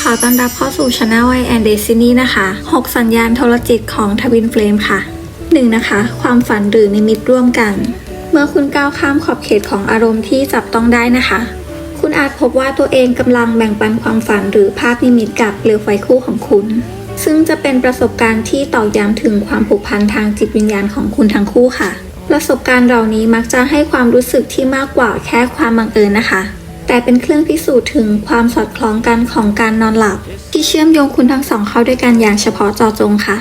ขอต้อนรับเข้าสู่ช anel I and Destiny นะคะ 6 สัญญาณโทรจิตของทวินเฟลมค่ะ 1. นะคะ ความฝันหรือนิมิตร่วมกัน เมื่อคุณก้าวข้ามขอบเขตของอารมณ์ที่จับต้องได้นะคะ คุณอาจพบว่าตัวเองกำลังแบ่งปันความฝันหรือภาพนิมิตกับเปลวไฟคู่ของคุณ ซึ่งจะเป็นประสบการณ์ที่ตอกย้ำถึงความผูกพันทางจิตวิญญาณของคุณทั้งคู่ค่ะ ประสบการณ์เหล่านี้มักจะให้ความรู้สึกที่มากกว่าแค่ความบังเอิญนะคะ แต่เป็นเครื่องพิสูจน์ถึงความสอดคล้องกันของการนอนหลับ ที่เชื่อมโยงคุณทั้งสองเข้าด้วยกันอย่างเฉพาะเจาะจงค่ะ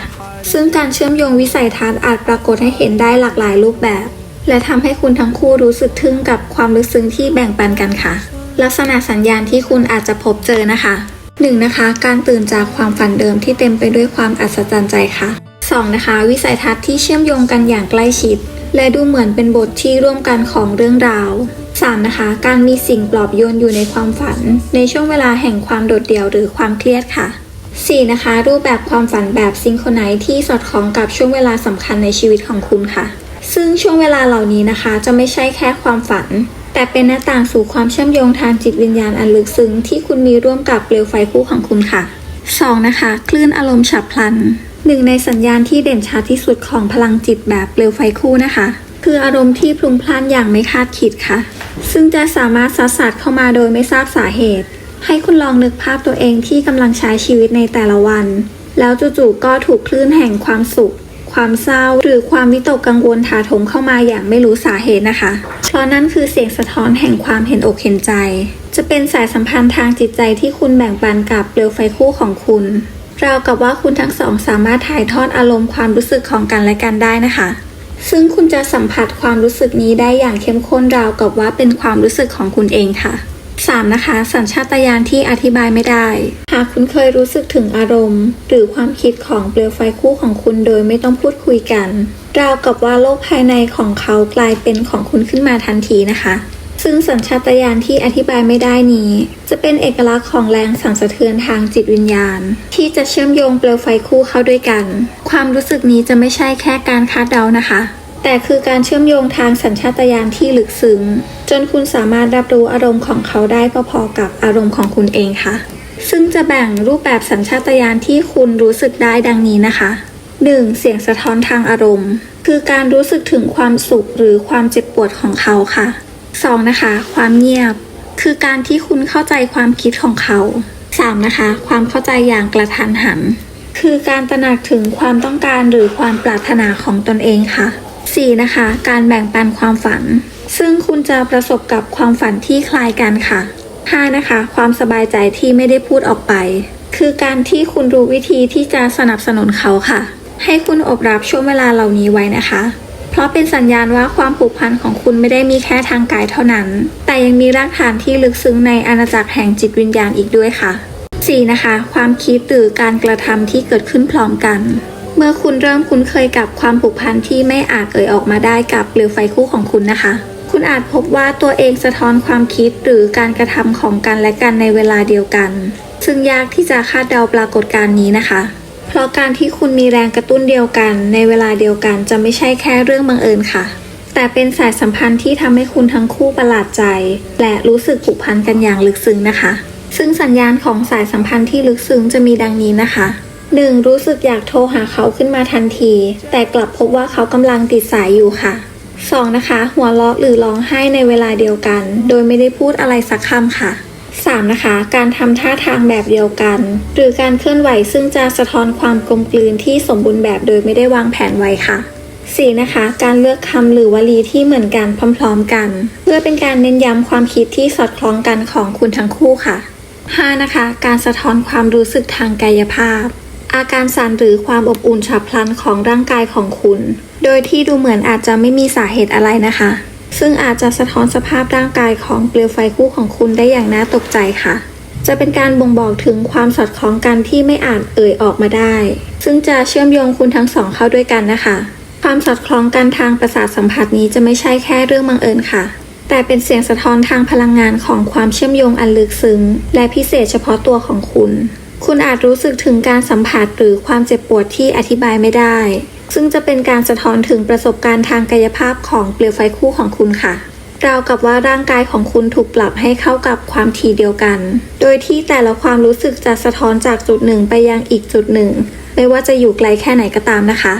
ซึ่งการเชื่อมโยงวิสัยทัศน์อาจปรากฏให้เห็นได้หลากหลายรูปแบบ และทำให้คุณทั้งคู่รู้สึกทึ่งกับความลึกซึ้งที่แบ่งปันกันค่ะ ลักษณะสัญญาณที่คุณอาจจะพบเจอนะคะ 1. นะคะ การตื่นจากความฝันเดิมที่เต็มไปด้วยความอัศจรรย์ใจค่ะ 2. นะคะ วิสัยทัศน์ที่เชื่อมโยงกันอย่างใกล้ชิด และดูเหมือนเป็นบทที่ร่วมกันของเรื่องราว 3. นะคะ การมีสิ่งปลอบโยนอยู่ในความฝัน ในช่วงเวลาแห่งความโดดเดี่ยวหรือความเครียดค่ะ 4. นะคะ รูปแบบความฝันแบบซิงโครไนซ์ที่สอดคล้องกับช่วงเวลาสำคัญในชีวิตของคุณค่ะ ซึ่งช่วงเวลาเหล่านี้นะคะ จะไม่ใช่แค่ความฝัน แต่เป็นหน้าต่างสู่ความเชื่อมโยงทางจิตวิญญาณอันลึกซึ้งที่คุณมีร่วมกับเปลวไฟคู่ของคุณค่ะ 2. นะคะ คลื่นอารมณ์ฉับพลัน หนึ่งในสัญญาณที่เด่นชัดที่สุดของพลังจิตแบบเปลวไฟคู่นะคะ คืออารมณ์ที่พลุงพล่านอย่างไม่คาดคิดค่ะ ซึ่งจะสามารถซัดสัดเข้ามาโดยไม่ทราบสาเหตุ ให้คุณลองนึกภาพตัวเองที่กำลังใช้ชีวิตในแต่ละวัน แล้วจู่ๆก็ถูกคลื่นแห่งความสุข ความเศร้า หรือความวิตกกังวลถาโถมเข้ามาอย่างไม่รู้สาเหตุนะคะ เพราะนั่นคือเสียงสะท้อนแห่งความเห็นอกเห็นใจ จะเป็นสายสัมพันธ์ทางจิตใจที่คุณแบ่งปันกับเปลวไฟคู่ของคุณ ราวกับว่าคุณทั้งสองสามารถถ่ายทอดอารมณ์ความรู้สึกของกันและกันได้นะคะ ซึ่งคุณจะสัมผัสความรู้สึกนี้ได้อย่างเข้มข้นราวกับว่าเป็นความรู้สึกของคุณเองค่ะ 3. นะคะ สัญชาตญาณที่อธิบายไม่ได้ หากคุณเคยรู้สึกถึงอารมณ์ หรือความคิดของเปลวไฟคู่ของคุณโดยไม่ต้องพูดคุยกัน ราวกับว่าโลกภายในของเขากลายเป็นของคุณขึ้นมาทันทีนะคะ ซึ่งสัญชาตญาณที่อธิบายไม่ได้นี้ จะเป็นเอกลักษณ์ของแรงสั่นสะเทือนทางจิตวิญญาณ ที่จะเชื่อมโยงเปลวไฟคู่เข้าด้วยกัน ความรู้สึกนี้จะไม่ใช่แค่การคาดเดานะคะ แต่คือการเชื่อมโยงทางสัญชาตญาณที่ลึกซึ้งจนคุณสามารถรับรู้อารมณ์ของเขาได้พอๆกับอารมณ์ของคุณเองค่ะ ซึ่งจะแบ่งรูปแบบสัญชาตญาณที่คุณรู้สึกได้ดังนี้นะคะ 1. เสียงสะท้อนทางอารมณ์ คือการรู้สึกถึงความสุขหรือความเจ็บปวดของเขาค่ะ 2. นะคะ ความเงียบ คือการที่คุณเข้าใจความคิดของเขา 3. นะคะ ความเข้าใจอย่างกระทันหัน คือการตระหนักถึงความต้องการหรือความปรารถนาของตนเองค่ะ 4. นะคะ การแบ่งปันความฝัน ซึ่งคุณจะประสบกับความฝันที่คล้ายกันค่ะ 5. นะคะ ความสบายใจที่ไม่ได้พูดออกไป คือการที่คุณรู้วิธีที่จะสนับสนุนเขาค่ะ ให้คุณอบรับช่วงเวลาเหล่านี้ไว้นะคะ เพราะเป็นสัญญาณว่าความผูกพันของคุณไม่ได้มีแค่ทางกายเท่านั้น แต่ยังมีรากฐานที่ลึกซึ้งในอาณาจักรแห่งจิตวิญญาณอีกด้วยค่ะ 4. นะคะ ความคิดหรือการกระทำที่เกิดขึ้นพร้อมกัน เมื่อคุณเริ่มคุ้นเคยกับความผูกพันที่ไม่อาจเอ่ยออกมาได้กับเปลวไฟคู่ของคุณนะคะ คุณอาจพบว่าตัวเองสะท้อนความคิดหรือการกระทำของกันและกันในเวลาเดียวกัน ซึ่งยากที่จะคาดเดาปรากฏการณ์นี้นะคะ เพราะการที่คุณมีแรงกระตุ้นเดียวกัน ในเวลาเดียวกันจะไม่ใช่แค่เรื่องบังเอิญค่ะ แต่เป็นสายสัมพันธ์ที่ทำให้คุณทั้งคู่ประหลาดใจ และรู้สึกผูกพันกันอย่างลึกซึ้งนะคะ ซึ่งสัญญาณของสายสัมพันธ์ที่ลึกซึ้งจะมีดังนี้นะคะ 1. รู้สึกอยากโทรหาเขาขึ้นมาทันที แต่กลับพบว่าเขากำลังติดสายอยู่ค่ะ 2. นะคะ หัวเราะหรือร้องไห้ในเวลาเดียวกัน โดยไม่ได้พูดอะไรสักคำค่ะ 3. นะคะ การทำท่าทางแบบเดียวกัน หรือการเคลื่อนไหวซึ่งจะสะท้อนความกลมกลืนที่สมบูรณ์แบบโดยไม่ได้วางแผนไว้ค่ะ 4. นะคะ การเลือกคำหรือวลีที่เหมือนกันพร้อมๆกัน เพื่อเป็นการเน้นย้ำความคิดที่สอดคล้องกันของคุณทั้งคู่ค่ะ 5. นะคะ การสะท้อนความรู้สึกทางกายภาพ อาการสั่นหรือความอบอุ่นฉับพลันของร่างกายของคุณ โดยที่ดูเหมือนอาจจะไม่มีสาเหตุอะไรนะคะ ซึ่งอาจจะสะท้อนสภาพร่างกายของเปลวไฟคู่ของคุณได้อย่างน่าตกใจค่ะ จะเป็นการบ่งบอกถึงความสอดคล้องกันที่ไม่อาจเอ่ยออกมาได้ ซึ่งจะเชื่อมโยงคุณทั้งสองเข้าด้วยกันนะคะ ความสอดคล้องกันทางประสาทสัมผัสนี้จะไม่ใช่แค่เรื่องบังเอิญค่ะ แต่เป็นเสียงสะท้อนทางพลังงานของความเชื่อมโยงอันลึกซึ้ง และพิเศษเฉพาะตัวของคุณ คุณอาจรู้สึกถึงการสัมผัสหรือความเจ็บปวดที่อธิบายไม่ได้ ซึ่งจะเป็นการสะท้อนถึงประสบการณ์ทางกายภาพของเปลวไฟคู่ของคุณค่ะราวกับว่าร่างกายของคุณถูกปรับให้เข้ากับความถี่เดียวกัน โดยที่แต่ละความรู้สึกจะสะท้อนจากจุดหนึ่งไปยังอีกจุดหนึ่ง ไม่ว่าจะอยู่ไกลแค่ไหนก็ตามนะคะ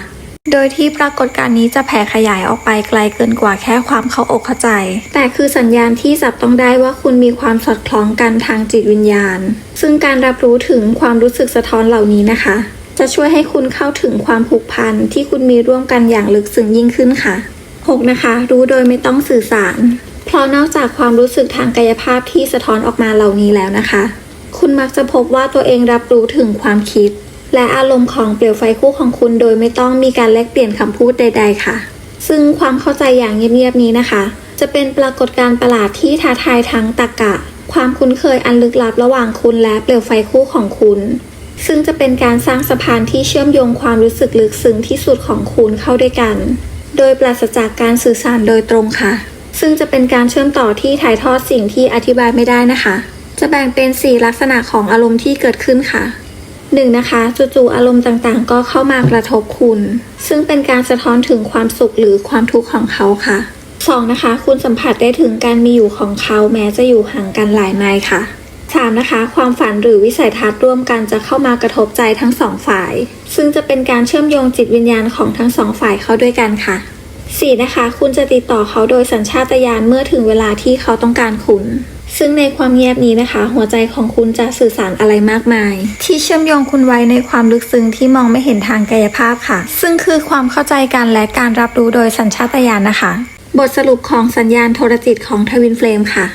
โดยที่ปรากฏการณ์นี้จะแผ่ขยายออกไปไกลเกินกว่าแค่ความเข้าอกเข้าใจ แต่คือสัญญาณที่จับต้องได้ว่าคุณมีความสอดคล้องกันทางจิตวิญญาณ ซึ่งการรับรู้ถึงความรู้สึกสะท้อนเหล่านี้นะคะ จะช่วยให้คุณเข้าถึงความผูกพันที่คุณมีร่วมกันอย่างลึกซึ้งยิ่งขึ้นค่ะ 6. นะคะ รู้โดยไม่ต้องสื่อสาร เพราะนอกจากความรู้สึกทางกายภาพที่สะท้อนออกมาเหล่านี้แล้วนะคะ คุณมักจะพบว่าตัวเองรับรู้ถึงความคิด และอารมณ์ของเปลวไฟคู่ของคุณ โดยไม่ต้องมีการแลกเปลี่ยนคำพูดใด ๆ ค่ะ ซึ่งความเข้าใจอย่างเงียบๆนี้นะคะ จะเป็นปรากฏการณ์ประหลาดที่ท้าทายทั้งตรรกะ ความคุ้นเคยอันลึกลับระหว่างคุณและเปลวไฟคู่ของคุณ ซึ่งจะเป็นการสร้างสะพานที่เชื่อมโยงความรู้สึกลึกซึ้งที่สุดของคุณเข้าด้วยกัน โดยปราศจากการสื่อสารโดยตรงค่ะ ซึ่งจะเป็นการเชื่อมต่อที่ถ่ายทอดสิ่งที่อธิบายไม่ได้นะคะ จะแบ่งเป็น 4 ลักษณะของอารมณ์ที่เกิดขึ้นค่ะ 1. นะคะจู่ๆอารมณ์ต่างๆ ก็เข้ามากระทบคุณ ซึ่งเป็นการสะท้อนถึงความสุขหรือความทุกข์ของเขาค่ะ 2. นะคะ คุณสัมผัสได้ถึงการมีอยู่ของเขาแม้จะอยู่ห่างกันหลายไมล์ค่ะ 3. นะคะ ความฝันหรือวิสัยทัศน์ร่วมกันจะเข้ามากระทบใจทั้งสองฝ่าย ซึ่งจะเป็นการเชื่อมโยงจิตวิญญาณของทั้งสองฝ่ายเข้าด้วยกันค่ะ 4. นะคะ คุณจะติดต่อเขาโดยสัญชาตญาณเมื่อถึงเวลาที่เขาต้องการคุณซึ่งในความเงียบนี้นะคะ หัวใจของคุณจะสื่อสารอะไรมากมาย ที่เชื่อมโยงคุณไว้ในความลึกซึ้งที่มองไม่เห็นทางกายภาพค่ะ ซึ่งคือความเข้าใจกันและการรับรู้โดยสัญชาตญาณนะคะ บทสรุปของสัญญาณโทรจิตของทวินเฟลมค่ะ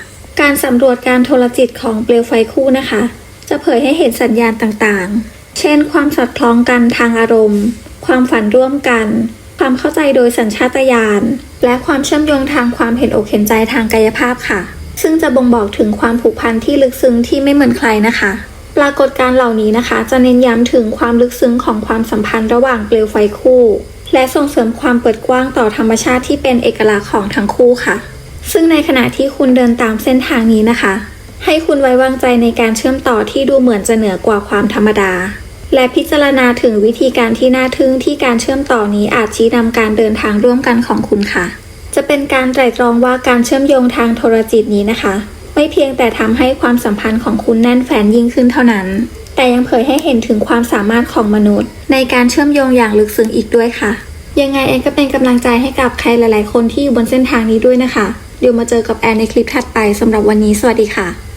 การสำรวจการโทรจิตของเปลวไฟคู่นะคะ จะเผยให้เห็นสัญญาณต่างๆ เช่น ความสอดคล้องกันทางอารมณ์ ความฝันร่วมกัน ความเข้าใจโดยสัญชาตญาณ และความเชื่อมโยงทางความเห็นอกเห็นใจทางกายภาพค่ะ ซึ่งจะบ่งบอกถึงความผูกพันที่ลึกซึ้งที่ไม่เหมือนใครนะคะ ปรากฏการเหล่านี้นะคะ จะเน้นย้ำถึงความลึกซึ้งของความสัมพันธ์ระหว่างเปลวไฟคู่ และส่งเสริมความเปิดกว้างต่อธรรมชาติที่เป็นเอกลักษณ์ของทั้งคู่ค่ะ ซึ่งในขณะที่คุณเดินตามเส้นทางนี้นะคะ ให้คุณไว้วางใจในการเชื่อมต่อที่ดูเหมือนจะเหนือกว่าความธรรมดา และพิจารณาถึงวิธีการที่น่าทึ่งที่การเชื่อมต่อนี้อาจชี้นำการเดินทางร่วมกันของคุณค่ะ จะเป็นการไตร่ตรองว่าการเชื่อมโยงทางโทรจิตนี้นะคะ ไม่เพียงแต่ทำให้ความสัมพันธ์ของคุณแน่นแฟนยิ่งขึ้นเท่านั้น แต่ยังเผยให้เห็นถึงความสามารถของมนุษย์ ในการเชื่อมโยงอย่างลึกซึ้งอีกด้วยค่ะยังไงเองก็เป็นกำลังใจให้กับใครหลาย ๆ คนที่อยู่บนเส้นทางนี้ด้วยนะคะ เดี๋ยวมาเจอกับแอนในคลิปถัดไปสำหรับวันนี้สวัสดีค่ะ